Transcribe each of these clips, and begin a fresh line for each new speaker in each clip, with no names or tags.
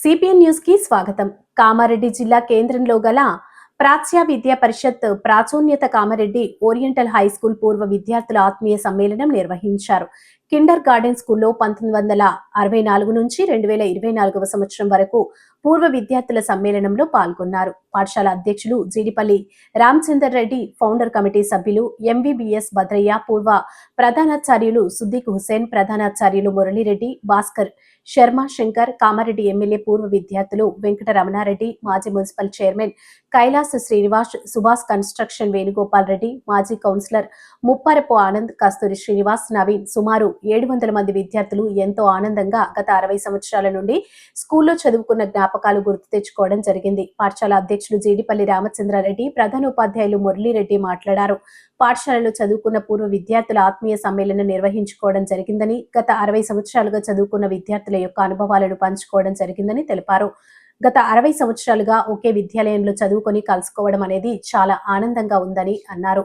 CPN న్యూస్కి స్వాగతం. కామారెడ్డి జిల్లా కేంద్రంలో గల ప్రాచ్య విద్యా పరిషత్ ప్రాచోన్యత కామారెడ్డి ఓరియంటల్ హై స్కూల్ పూర్వ విద్యార్థుల ఆత్మీయ సమ్మేళనం నిర్వహించారు. కిండర్ గార్డెన్ స్కూల్లో పంతొమ్మిది వందల అరవై నాలుగు నుంచి రెండు వేల ఇరవై నాలుగవ సంవత్సరం వరకు పూర్వ విద్యార్థుల సమ్మేళనంలో పాల్గొన్నారు. పాఠశాల అధ్యక్షులు జీడిపల్లి రామచందర్ రెడ్డి ఫౌండర్ కమిటీ సభ్యులు ఎంబీబీఎస్ భద్రయ్య పూర్వ ప్రధానాచార్యులు సుద్దీక్ హుసేన్ ప్రధానాచార్యులు మురళీరెడ్డి భాస్కర్ శర్మ శంకర్ కామారెడ్డి ఎమ్మెల్యే పూర్వ విద్యార్థులు వెంకట రమణారెడ్డి మాజీ municipal chairman Kailas Srinivas Subhash construction Venugopal Reddy మాజీ కౌన్సిలర్ ముప్పారపు ఆనంద్ కస్తూరి శ్రీనివాస్ నవీన్ సుమారు ఏడు వందల మంది విద్యార్థులు ఎంతో ఆనందంగా గత అరవై సంవత్సరాల నుండి స్కూల్లో చదువుకున్న జ్ఞాపకాలు గుర్తు తెచ్చుకోవడం జరిగింది. పాఠశాల అధ్యక్షులు జీడిపల్లి రామచంద్రారెడ్డి ప్రధాన ఉపాధ్యాయులు మురళీరెడ్డి మాట్లాడారు. పాఠశాలలో చదువుకున్న పూర్వ విద్యార్థుల ఆత్మీయ సమ్మేళనం నిర్వహించుకోవడం జరిగిందని గత అరవై సంవత్సరాలుగా చదువుకున్న విద్యార్థుల యొక్క అనుభవాలను పంచుకోవడం జరిగిందని తెలిపారు. గత అరవై సంవత్సరాలుగా ఒకే విద్యాలయంలో చదువుకొని కలుసుకోవడం అనేది చాలా ఆనందంగా ఉందని అన్నారు.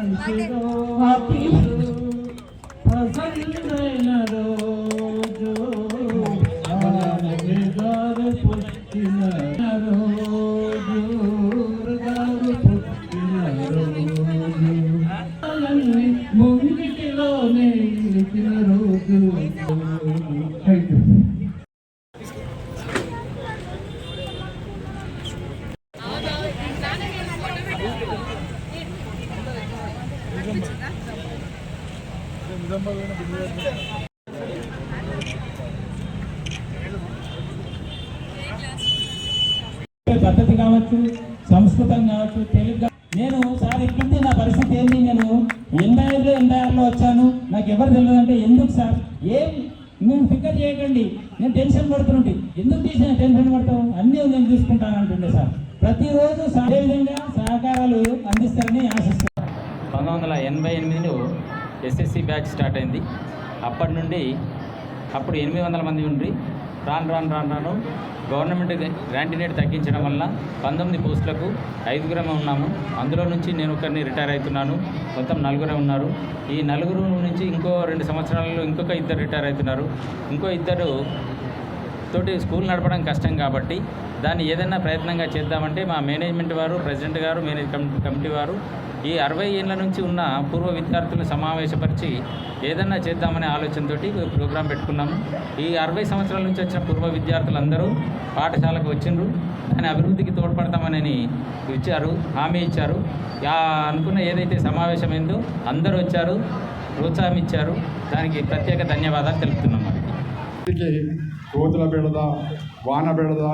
భలే మనసులో ఆపిసు
పద్ధతి కావచ్చు సంస్కృతం కావచ్చు తెలుగు నేను సార్ ఇట్లుంది నా పరిస్థితి ఏంటి నేను ఎనభై ఐదు ఎనభై ఆరులో వచ్చాను. నాకు ఎవరు తెలియదు అంటే ఎందుకు సార్? ఏం? మేము ఫికర్ చేయకండి. నేను టెన్షన్ పడుతుంటే. ఎందుకు తీసిన టెన్షన్ పడతావు? అన్నీ నేను చూసుకుంటాను అంటుండే సార్. ప్రతిరోజు అదేవిధంగా విధంగా సహకారాలు అందిస్తారని ఆశిస్తున్నాను.
పంతొమ్మిది వందల ఎనభై ఎనిమిదిలో ఎస్ఎస్సి బ్యాచ్ స్టార్ట్ అయింది. అప్పటి నుండి అప్పుడు ఎనిమిది వందల మంది ఉండి రాను రాను రాను రాను గవర్నమెంట్ గ్రాంటినేట్ తగ్గించడం వల్ల పంతొమ్మిది పోస్టులకు ఐదుగురమే ఉన్నాము. అందులో నుంచి నేను ఒకరిని రిటైర్ అవుతున్నాను. మొత్తం నలుగురే ఉన్నారు. ఈ నలుగురు నుంచి ఇంకో రెండు సంవత్సరాలలో ఇంకొక ఇద్దరు రిటైర్ అవుతున్నారు. ఇంకో ఇద్దరు తోటి స్కూల్ నడపడం కష్టం కాబట్టి దాన్ని ఏదైనా ప్రయత్నంగా చేద్దామంటే మా మేనేజ్మెంట్ వారు ప్రెసిడెంట్ గారు మేనేజ్ కమిటీ వారు ఈ అరవై ఏళ్ళ నుంచి ఉన్న పూర్వ విద్యార్థులను సమావేశపరిచి ఏదన్నా చేద్దామనే ఆలోచనతోటి ప్రోగ్రాం పెట్టుకున్నాము. ఈ అరవై సంవత్సరాల నుంచి వచ్చిన పూర్వ విద్యార్థులందరూ పాఠశాలకు వచ్చిండ్రు. దాని అభివృద్ధికి తోడ్పడతామని ఇచ్చారు హామీ ఇచ్చారు. అనుకున్న ఏదైతే సమావేశం ఏందో అందరూ వచ్చారు ప్రోత్సాహం ఇచ్చారు. దానికి ప్రత్యేక ధన్యవాదాలు తెలుపుతున్నాం మనకి
కోతుల బెడద వాన బెడద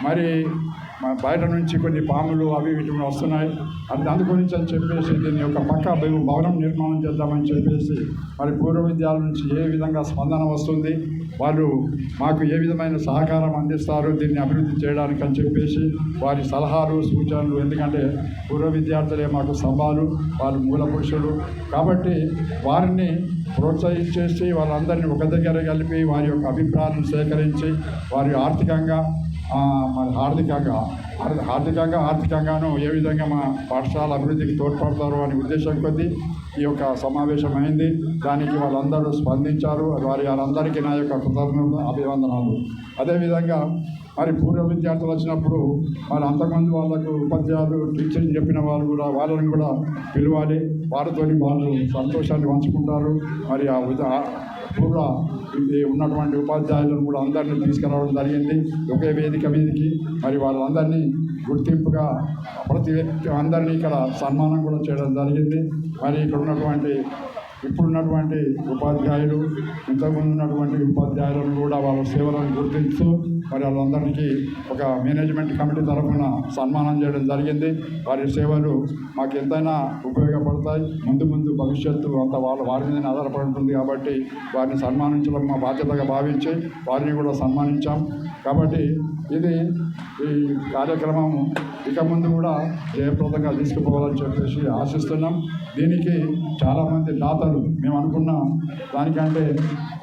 మరి బయట నుంచి కొన్ని పాములు అవి వీటి వస్తున్నాయి. అది అందు గురించి అని చెప్పేసి దీని యొక్క పక్క భవనం నిర్మాణం చేద్దామని చెప్పేసి మరి పూర్వ విద్యాల నుంచి ఏ విధంగా స్పందన వస్తుంది వాళ్ళు మాకు ఏ విధమైన సహకారం అందిస్తారు దీన్ని అభివృద్ధి చేయడానికి అని చెప్పేసి వారి సలహాలు సూచనలు ఎందుకంటే పూర్వ విద్యార్థులే మాకు స్తంభాలు వాళ్ళు మూల పురుషులు. కాబట్టి వారిని ప్రోత్సహించేసి వాళ్ళందరినీ ఒక దగ్గర కలిపి వారి యొక్క అభిప్రాయాలను సేకరించి వారి ఆర్థికంగా మరి ఆర్థికంగా ఆర్థ- ఆర్థికంగా ఆర్థికంగాను ఏ విధంగా మా పాఠశాల అభివృద్ధికి తోడ్పడతారు అనే ఉద్దేశం కొద్దీ ఈ యొక్క సమావేశం అయింది దానికి వాళ్ళందరూ స్పందించారు. వారి వారందరికీ నా యొక్క కృతజ్ఞత అభివందనాలు. అదేవిధంగా మరి పూర్వ విద్యార్థులు వచ్చినప్పుడు మరి అంతకుముందు వాళ్ళకు ఉపాధ్యాయులు టీచర్లు చెప్పిన వాళ్ళు కూడా వాళ్ళని కూడా పిలవాలి. వారితో వాళ్ళు సంతోషాన్ని పంచుకుంటారు. మరి ఆ కూడా ఇది ఉన్నటువంటి ఉపాధ్యాయులను కూడా అందరినీ తీసుకురావడం జరిగింది. ఒకే వేదిక మీదకి మరి వాళ్ళందరినీ గుర్తింపుగా ప్రతి వ్యక్తి అందరినీ ఇక్కడ సన్మానం కూడా చేయడం జరిగింది. మరి ఇక్కడ ఉన్నటువంటి ఇప్పుడున్నటువంటి ఉపాధ్యాయులు ఇంతకుముందు ఉన్నటువంటి ఉపాధ్యాయులను కూడా వాళ్ళ సేవలను గుర్తిస్తూ మరి వాళ్ళందరికీ ఒక మేనేజ్మెంట్ కమిటీ తరఫున సన్మానం చేయడం జరిగింది. వారి సేవలు మాకు ఎంతైనా ఉపయోగపడతాయి. ముందు ముందు భవిష్యత్తు అంత వాళ్ళ వారి మీద ఆధారపడి ఉంటుంది కాబట్టి వారిని సన్మానించడం మా బాధ్యతగా భావించి వారిని కూడా సన్మానించాం. కాబట్టి ఇది ఈ కార్యక్రమం ఇక ముందు కూడా జయప్రదంగా తీసుకుపోవాలని చెప్పేసి ఆశిస్తున్నాం. దీనికి చాలామంది దాతలు మేము అనుకున్న దానికంటే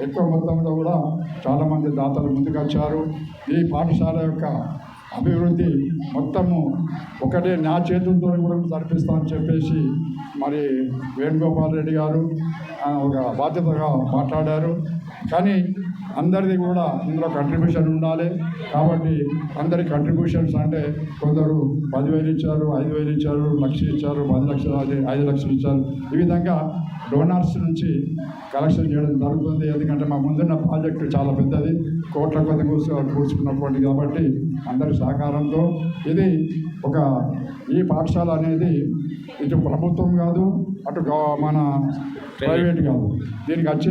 ఎక్కువ మొత్తంలో కూడా చాలామంది దాతలు ముందుకొచ్చారు. ఈ పాఠశాల యొక్క అభివృద్ధి మొత్తము ఒకటే నా చేతులతో కూడా జరిపిస్తామని చెప్పేసి మరి వేణుగోపాల్ రెడ్డి గారు ఒక బాధ్యతగా మాట్లాడారు. కానీ అందరిది కూడా ఇందులో కంట్రిబ్యూషన్ ఉండాలి. కాబట్టి అందరి కంట్రిబ్యూషన్స్ అంటే కొందరు పదివేలు ఇచ్చారు ఐదు వేలు ఇచ్చారు లక్ష ఇచ్చారు పది లక్షలు అది ఐదు లక్షలు ఇచ్చారు. ఈ విధంగా డోనార్స్ నుంచి కలెక్షన్ చేయడం జరుగుతుంది. ఎందుకంటే మా ముందున్న ప్రాజెక్టు చాలా పెద్దది. కోట్ల కొద్ది కూర్చు కూర్చుకున్నటువంటి కాబట్టి అందరి సహకారంతో ఇది ఒక ఈ పాఠశాల అనేది ఇటు ప్రభుత్వం కాదు అటు మన ప్రైవేట్ కాదు. దీనికి వచ్చే